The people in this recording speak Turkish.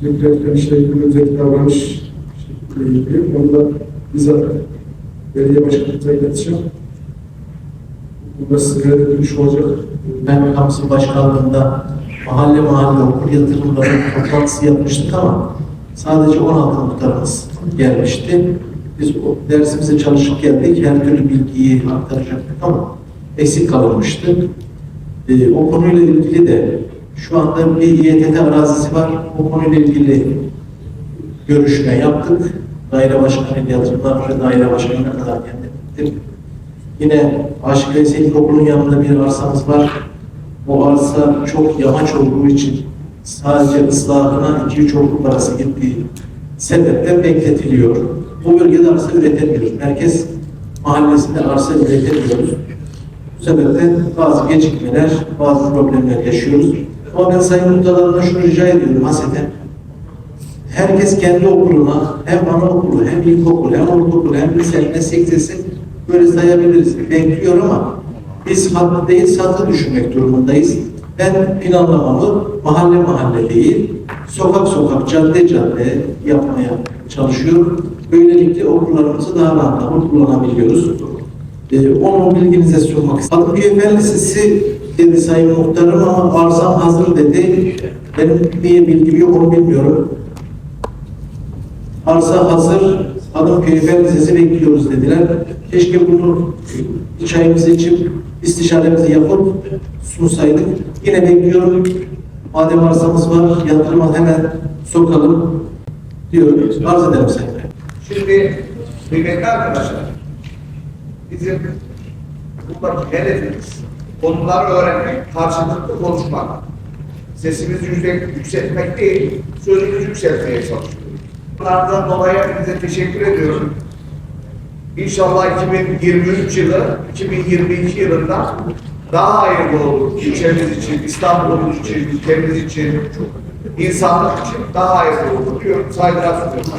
Hemşehrilerin özel davranış şekliyle ilgili. Onu da bizzat belediye başkanımıza ileteceğim. Burada size dönüş olacak. Ben Kamsi Başkanlığı'nda mahalle mahalle okul yatırımları toplantısı yapmıştık ama sadece 16 muhtarımız gelmişti. Biz o dersimize çalışıp geldik. Her türlü bilgiyi aktaracaktık ama eksik kalmıştı. Ee, o konuyla ilgili de şu anda bir İETT arazisi var. O konuyla ilgili görüşme yaptık. Daire başkanı yatırımlar ve daire başkanına kadar geldik. Yine Aşık Veysel İlkokulu'nun yanında bir arsamız var. O arsa çok yamaç olduğu için sadece ıslahına 2-3 okul parası gittiği sebeple bekletiliyor. Bu bölgede arsa üretemiyoruz. Merkez mahallesinde arsa üretemiyoruz. Bu sebeple bazı gecikmeler, bazı problemler yaşıyoruz. Ama ben Sayın Muhtarlarına şunu rica ediyorum haseten. Herkes kendi okuluna hem anaokulu hem ilkokul hem ortaokul hem lise meslek lisesi böyle sayabiliriz. Bekliyor ama biz haklı değil satı düşünmek durumundayız. Ben planlamamı mahalle mahalle değil, sokak sokak, cadde cadde yapmaya çalışıyorum. Böylelikle okullarımızı daha rahat kullanabiliyoruz. Ee, onu bilginize sunmak istedim. Kadıköy Fen Lisesi dedi Sayın Muhtarım ama arzam hazır dedi. Benim niye bilgim yok onu bilmiyorum. Arsa hazır, Adamköy Fen Lisesi bekliyoruz dediler. Keşke bunu çayımızı içip istişaremizi yapıp sunsaydık. Yine bekliyorum. Madem arsamız var, yatırıma hemen sokalım diyoruz. Arz ederim Sayın. Şimdi kıymetli arkadaşlar, bizim buradaki hedefimiz konuları öğrenmek, karşılıklı konuşmak. Sesimizi yüksek, yükseltmek değil, sözümüzü yükseltmeye çalışıyoruz. Bunlardan dolayı hepinize teşekkür ediyorum. İnşallah 2023 yılı, 2022 yılında daha hayırlı olur. İlçemiz için, İstanbul'umuz için, ülkemiz için, insanlık için daha hayırlı olur diyorum. Saygılar sunuyorum.